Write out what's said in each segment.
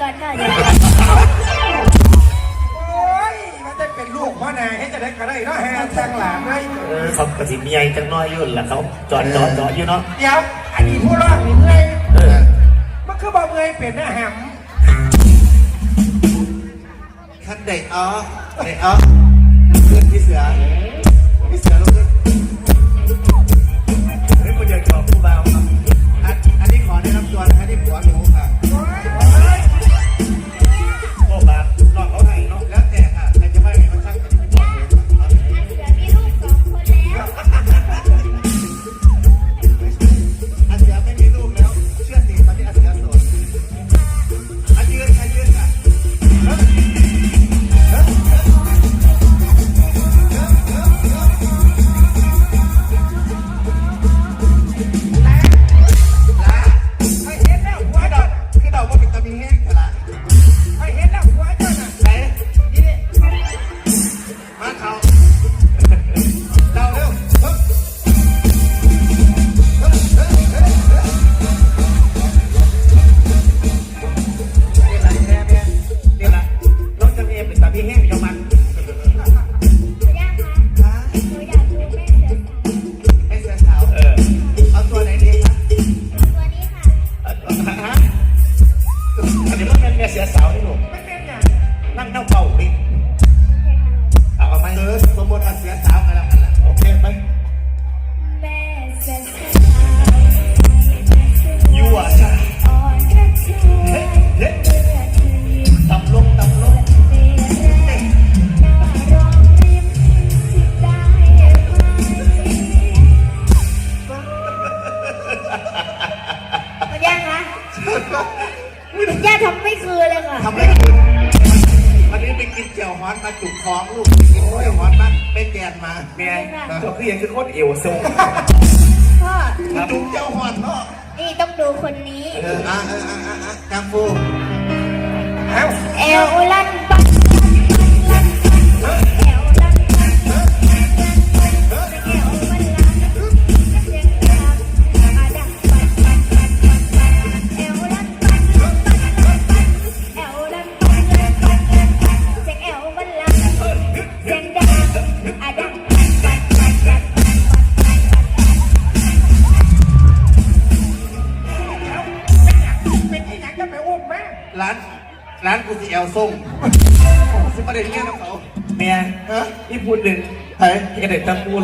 กัไอมันได้เป็นลูกพ่อแน่ให้จะได้ก็ได้เนะแฮนจังหลังได้เขากระสิมีใหญ่จังน้อยยุ่นล่ะเขาจอดจอดจอดอยู่เนาะเดี๋ยวอันนี้ผู้รอดมีเลยเออมันคือบ่เลยเปลี่ยนนะแฮมท่านเด็กอ๋อเด็กอ๋อเพื่อนพี่เสือ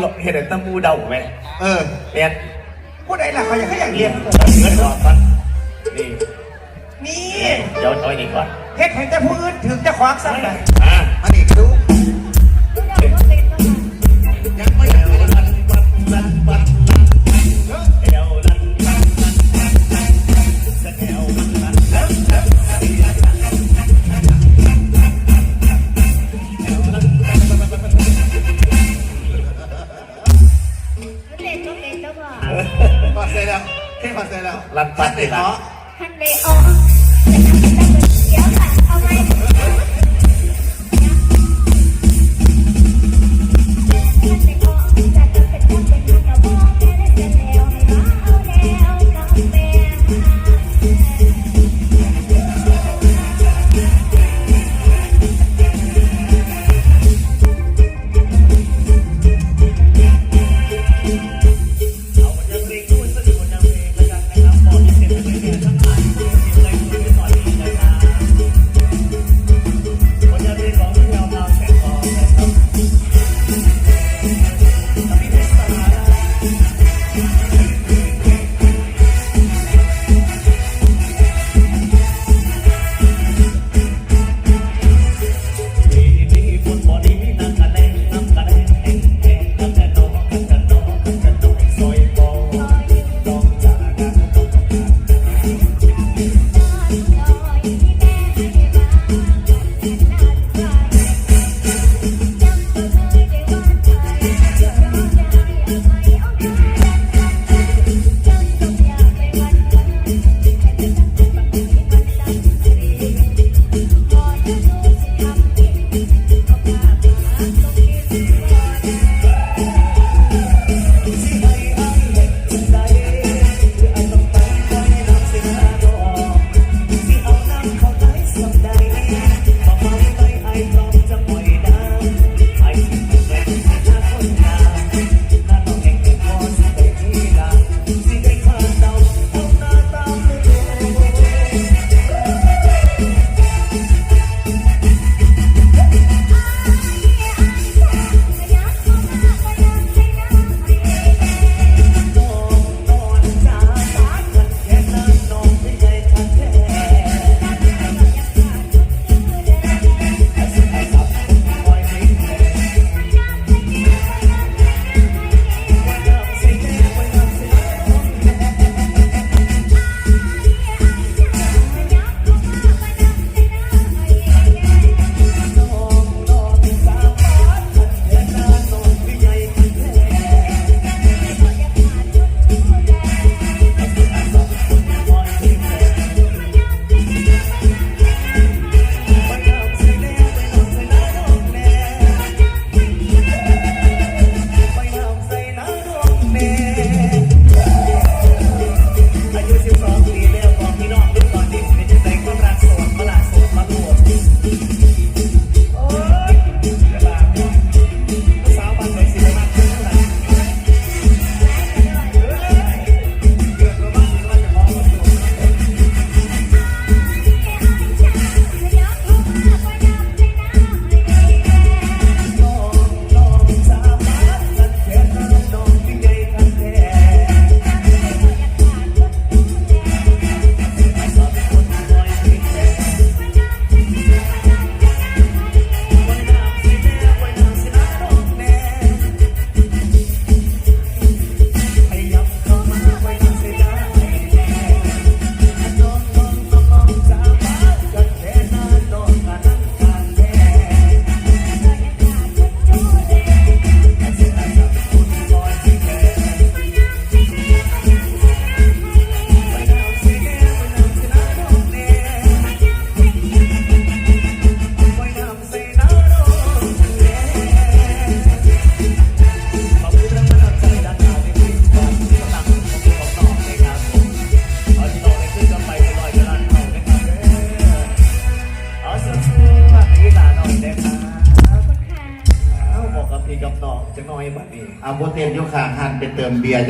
หลอเห็นแต่ตะมูเดาไหมเออ เรียนผู้ใดล่ะเขาอยากให้อย่างเรียน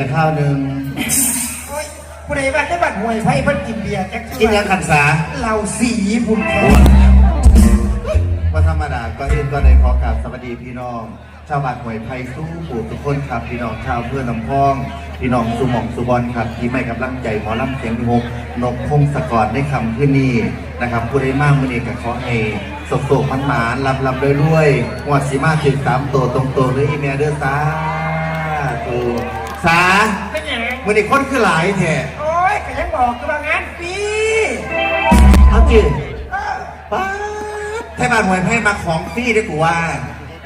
จะข้าวหนึ่งโอ้ยผู้ใดบ้านได้บัตรหวยไพ่เพิ่นกินเบียร์จักกินยังขันสาเราสีบุญแท้ว่าธรรมดาก็เอ็นก็ได้ขอกราบสวัสดีพี่น้อง ชาวบ้านหวยไผ่สู้ปู่ทุกคนครับพี่น้องชาวเพื่อนลำพอง พี่น้องสุหมองสุบอลครับ ที่ไม่กำลังใจหมอลำเสียงงกนกพงศกรได้คำขึ้นนี้นะครับผู้ใดมากมือนี้กับขอให้สกโศกมันหมานลำลำด้วยด้วยๆงวดสีมาถึงสามตัวตรงตัวเลยอีเมียเด้อสาธุ สาเป็นหยังมือนี้คนคือหลายแท้โอ้ยก็ยังบอกกันว่างานฟรีเอาจริงเออป้าดไทยบ้านหวยไพ่มาของฟรีได้กูว่า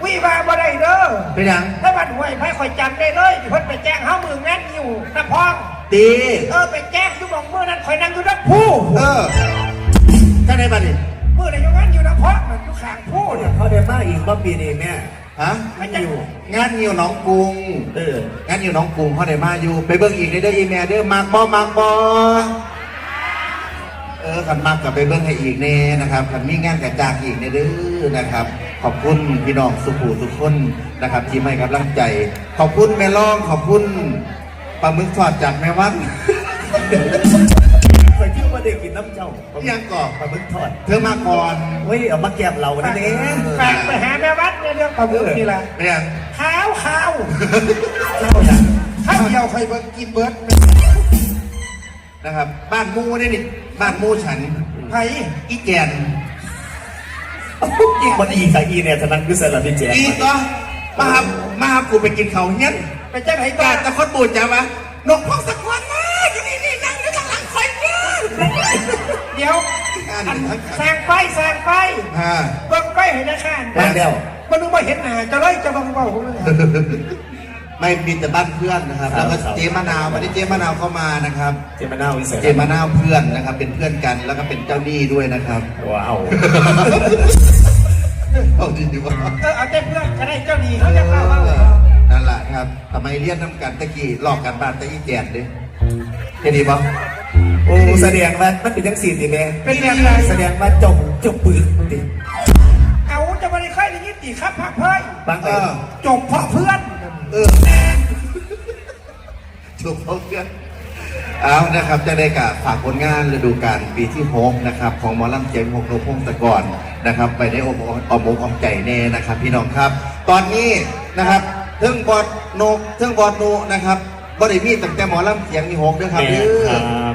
วิมาบ่ได้เด้อเป็นยังถ้าบัตรหวยไพ่คอยจำได้เลยที่เพิ่นไปแจ้งเฮามืองานอยู่นะพ้องตี เออไปแจ้งอยู่บอกมือนั้นคอยนั่งอยู่นักผู้เออท่านไหนบ้านนี่มือไหนอยู่งานอยู่นะพ้องมันอยู่ข้างผู้เนี่ยเขาได้มาอีกว่าปีนี้แม่ ฮะไม่อยู่งานหิวหน้องกรุงเอองานหิวหน้องกรุงเขาได้มาอยู่ ไปเบิ่งอีกได้เด้ออีเมียเด้อมากบ่มากบ่เออขันมากกับไปเบิ่งให้อีกแน่นะครับขันมีงานกระจากอีกแน่เด้อนะครับ ขอบคุณพี่น้องสุขูทุกคนนะครับ ที่ให้กำลังใจ ขอบคุณแม่ล่องขอบคุณปลาหมึกทอดจากแม่วัน ไปที่ว่าได้กินน้ำเจ้ายังก่อปลาหมึกทอด เธอมาก่อนเฮ้ยเอามาแกมเรานั่นเองฝากไปหาแม่วัดในเรื่องปลาหมึกนี่แหละเนี่ยขาวขาวเจ้าอย่างข้าวเดียวใครเบิ่งกินเบิร์ดนะครับ บ้านหมูนี่นี่บ้านหมูฉันไผ่อีแกนอีกวันอีค่ะอีเนี่ยทนันคือสลับพี่แจ๊อีก็มาหามาหากูไปกินเขาวเฮี้ยนไปจ้างไหนกาบ้าดตะคนบูดจ้าวะนกพงศกรมาอ เดี๋ยวอันสร้างไฟสร้างไฟฮ่าเบิ่งไฟให้นะข้านบ้านเดียวมันนึกว่าเห็นหน้าจะเลยจะบังเบาผมเลยไม่มีแต่บ้านเพื่อนนะครับ แล้วก็เจมะนาววันนี้เจมะนาวเข้ามานะครับ เจมานาววิเศษเจมะนาวเพื่อนนะครับ เป็นเพื่อนกันแล้วก็เป็นเจ้าหนี้ด้วยนะครับว้าวเอาดีดีว่าเออเอาแต่เพื่อนก็ได้เจ้าดีเขาจะเข้าเบ้านั่นแหละครับทำไมเรียนน้ำกันตะกี้หลอกกันบ้านตะกี้แกนดิแค่นี้ปะ โอ้แสดงว่ามันเป็นจังสีดิแม่เป็นแบบไรแสดงว่าจงจงปืนดิเอาจะไม่ได้ค่อยได้ยินตีครับพักเพ้ยบางเอเอออจบเพราะเพื่อน เออถูกเขาเพื่อนเอานะครับจะได้กับฝากผลงานฤดูกาลปีที่หกนะครับ ของหมอลำเจียงหกโนพงศกรนะครับ ไปได้อมอมอกอมใจแน่นะครับ พี่น้องครับ ตอนนี้นะครับเทิงบอดโนเทิงบอดโนนะครับ บริมีตั้งแต่หมอลำเสียงมีหกด้วยครับเด้อ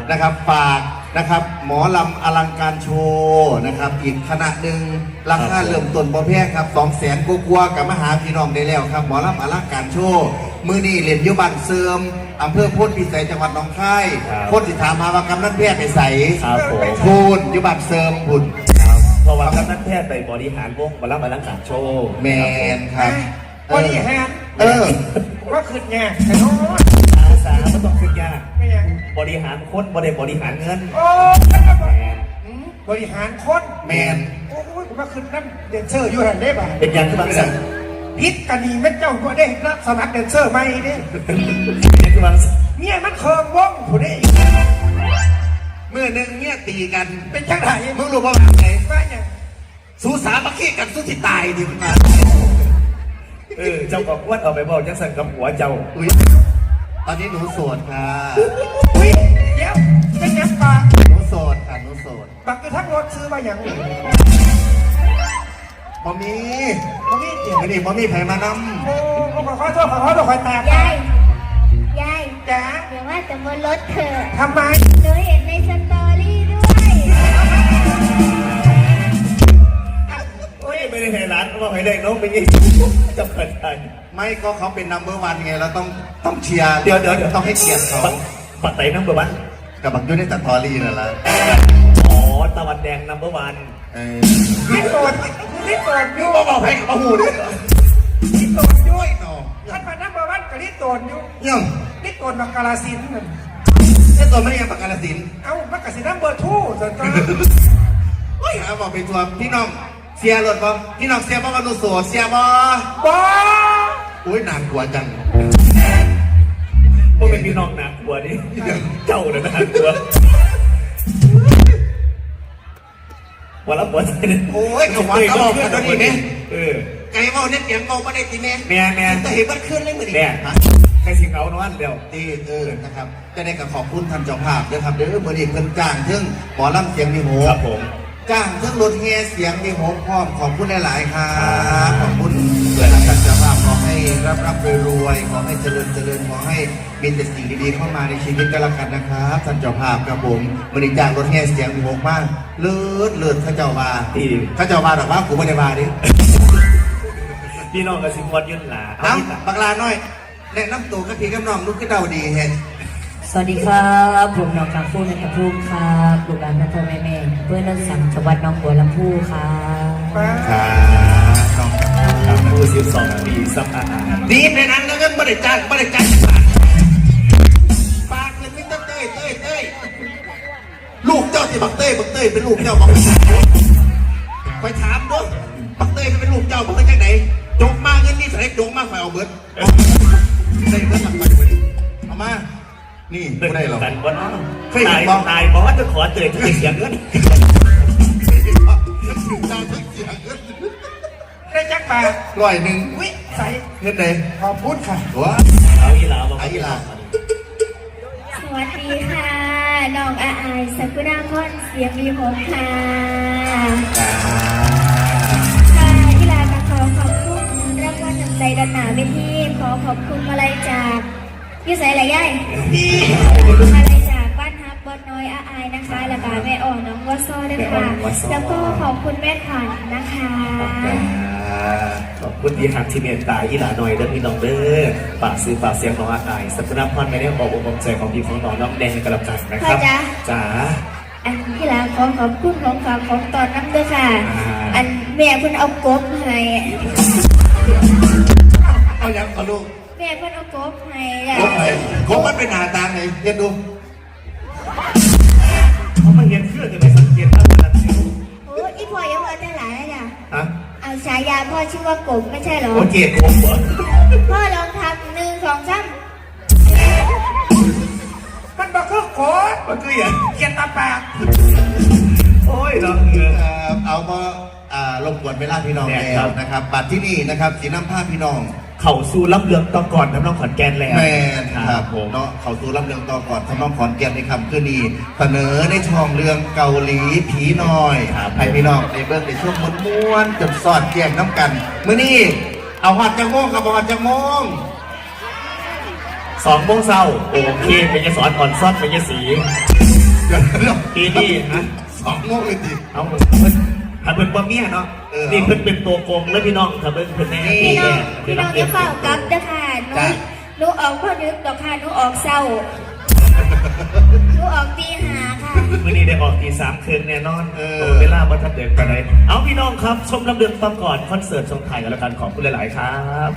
นะครับฝากนะครับ หมอลำอลังการโชว์นะครับ อีกคณะหนึ่งราคาเริ่มต้นบ่แพงครับสองแสนกว่าๆกับมหาพี่น้องได้แล้วครับ หมอลำอลังการโชว์มือนี้เล่นอยุบันเสื่อมอำเภอโพ้นพิสัยจังหวัดหนองคายคนสิถามมาว่ากำนันแพทย์ไปใส่ครับผม พูนอยุบันเสื่อมบุญ ครับเพราะว่ากำนันแพทย์ไปบริหารวงมารับมาลังการโชว์แมนครับบริหารเออ ว่าขึ้นไงไอ้น้องอา สาไม่ต้องขึ้นยากไม่ยังบริหารคนบริบริหารเงินโอ้บริหารคนแมนโอ้ยผมว่าขึ้นน้ำเดนเซอร์อยู่หันได้ป่ะเป็นยังคือบางสั่งพิษกันนี่แม่เจ้าก็ได้รับสมัครเดนเซอร์ใหม่เนี่ยเป็นยังคือบางสั่งเนี่ยมันเคิงว่องผู้นี้เมื่อหนึงเนี่ยตีกันเป็นจังไรมึงรู้ป่าวว่าไงว่าอย่างสูสาบักขี้กันสู้ที่ตายดิมึงมาเออเจ้าก็วัดเอาไปบอกจังสั่งกับหัวเจ้าอุ้ย ตอนนี้หนูโสดค่ะ อุ้ยเดี๋ยวเป็นยังปากหนูโสดค่ะหนูโสดปักกระทั่งรถซื้อมาอย่างนี้มอมีมันนี่เดี๋ยวนี่มอมีไผมานำโอ้ขอขอโทษขอโทษขอแตกยายยายจ๋าเดี๋ยวว่าแต่บนรถเธอทำไมหนูเห็นในสตอรี่ด้วยโอ้ยไม่ได้ให้ร้านว่าให้ได้น้องไปยิงจับกัน ได้ำไม่ก็เขาเป็นนัมเบอร์วันไงเราต้องต้องเชียร์เดี๋ยวเดี๋ยวเดี๋ยวต้องให้เกียรติเขาปัดไตน้ำเบอร์วันกับบักยุ่นในตัดทอรี่นั่นแหละอ๋อตะวันแดงนัมเบอร์วันเออนี่โกรธนี่โกรธอยู่ก็บอกให้กับหูด้วยนี่โกรธอยู่ด้วยเนาะท่านพนักงานวัดกับนี่โกรธอยู่ยังนี่โกรธมากาลาสินธุ์นั่นไอ้ตัวไม่ได้ยังประกันสินธุ์เอ้ามันกสินัมเบอร์ทูส่วนตัวเฮ้ยหาบอกไปทัวร์พี่น้องเสียรถบ่พี่น้องเสียบ่ว่าหนูโสดเสียบ่บ ออุ้ยหนักกลัวจังพวกเป็นพี่น้องหนักกลัวนี่เจ้าเลยนะหนักกลัววันละหัวใจโอ้ยกับวันก็บอกกันตัวนี้เนี่ยเออไก่เมาเนี่ยเสียงเมาไม่ได้ตีแม่แม่แม่แต่เห็นมันขึ้นเลยมือดิแม่ใครสิเขานอนเร็วตีเออนะครับจะได้กับขอบคุณท่านเจ้าภาพด้วยครับเด้อมือดิเพิ่นจ้างถึงหมอลำเสียงมีโหครับผมจ้างทั้งรถแห่เสียงมีโหพร้อมขอบคุณหลายๆครับขอบคุณเพื่อนท่านเจ้าภาพข อให้รับรับรวยๆขอให้เจริญเจริญขอให้มีแต่สิ่งดีๆเข้ามาในชีวิตกันละกันนะครับท่านเจ้าภาพครับผมมือดิจ้างรถแห่เสียงมีโหมากเลิศเลิศข้าเจ้าว่าที่ข้าเจ้าว่าหรอกว่ากูไม่ได้ว่าดิพี่น้องกับสิงคอนยืนหลาเอ้าบักลาน้อยแนะนำตัวกับพี่กับน้องลูกก็เดาดีเห็นสวัสดีครับผมน้องกางฟูนันทภูมิครับลูกหลานพ่อพ่อแม่แม่เพื่อนนักสังจังหวัดหน้องบัวลำพูครับครับน้อง ครับผู้สิบสองปีสัมอาหารดีในนั้นแล้วก็ไม่ได้จ้างไม่ได้จ้างปากเลยไม่ต้องเต้ยเต้ยเต้ยลูกเจ้าที่บักเต้ยบักเต้ยเป็นลูกเจ้าบักไปถามด้วยบักเต้ยเป็นลูกเจ้าบักเต้ยจากไหนจงมาเงินนี่ใส่จงมาฝ่ายเอาเบิร์ดได้เบิร์ดหลักไปเลยเอามา นี่ไม่ได้หรอกเคยเห็ตานยบ้างตายบอกว่าจะขอเตือนที่เสียเงิน ได้จักบาทร้อยหนึ่งวิใส่เงินใดขอบคุณค่ะว้าเอาอีหลาบอกเอาอีหลาสวัสดีค่ะน้องอาอายสักุณาพรเสียงมีหกค่ะจ้าค่ะที่ลามาขอขอบคุณรางวัลน้ำใจดันหนาเวทีขอขอบคุณมาลัยจากยูใส่อะไรย่ายมาลัยจากบ้านฮักบอนน้อยอาอายนะคะ แล้วก็แม่อ่อนน้องวอซอด้วยค่ะ แล้วก็ขอบคุณแม่ขวัญนะคะ ขอบคุณที่หักที่เมตตาอีหลาหน่อยเด้อพี่น้องเด้อปากซื้อปากเสียงของอาอายสักนับพันไม่ได้บอกอกบอกใจของพี่ของน้องน้องแดงกระจังนะครับจ๋า อันที่ลาขอขอบคุณของฝากของตอนน้ำด้วยค่ะ อ่า อันแม่เพิ่นเอากบให้เอายังขอลูกแม่เพิ่นเอากบให้อะกบเลยกบมันเป็นหน้าตาไงเรียนดูเขามาเห็นเครื่องจะไม่สังเกตว่าขนาดนี้โอ้ยอีพ่อยัง ฉายาพ่อชื่อว่ากบไม่ใช่เหรอ โอเคโคมเหรอพ่อลองทำหนึ่งสองสามมันบอกคือโคตรมันคืออย่างเกียรตาปากโอ้ยน้องเงือเออ เอามาอ่ารบกวนเวลาพี่น้องแน่แล้ครัวบ นะครับ บัตรที่นี่นะครับสีน้ำผ้าพี่น้อง เข่าสู้รับเรืองต่อก่อนน้ำน้องขอนแก่นแล้วแมนครับผมเนาะเขาสู่รับเรื่องต่อก่อนทำน้องขอนแก่นในคำคืนนี้เสนอในช่องเรื่องเกาหลีผีน้อยให้พี่น้องในเบิ้งในช่วงม้วนๆจนสอดแยงน้ำกันมื้อนี้เอาหอดจังโมงกับหอดจังโมงสองโมงเช้าโอเคเป็นยาสอนอ่อนซ่อนเป็นยาสีเดี๋ยวเดี๋ยวปีนี้ฮะสองโมงเลยดิเอาเพิ่นถ้าเพิ่นบ่เมียเนาะเออ นี่เพิ่นเป็นตัวโกงแล้วพี่น้องถ้าเพิ่นเพิ่นแน่พี่น้องเดี๋พี่ยวน้องเดี๋จะยวเฝ้ากลับเด้อค่ะหนูหนูออกพ่อนึกดอกค่ะหนูออกเศร้าหนูออกตีหาค่ะมื้อนี้ได้ออกตีสามคืนแน่นอนเออโเวลาบ่ทันเดินไปไหนเอาพี่น้องครับ ชมลำเดือนตอนก่อนคอนเสิร์ตชมไทยกันแล้วกันขอบคุณหลาย ๆ ครับ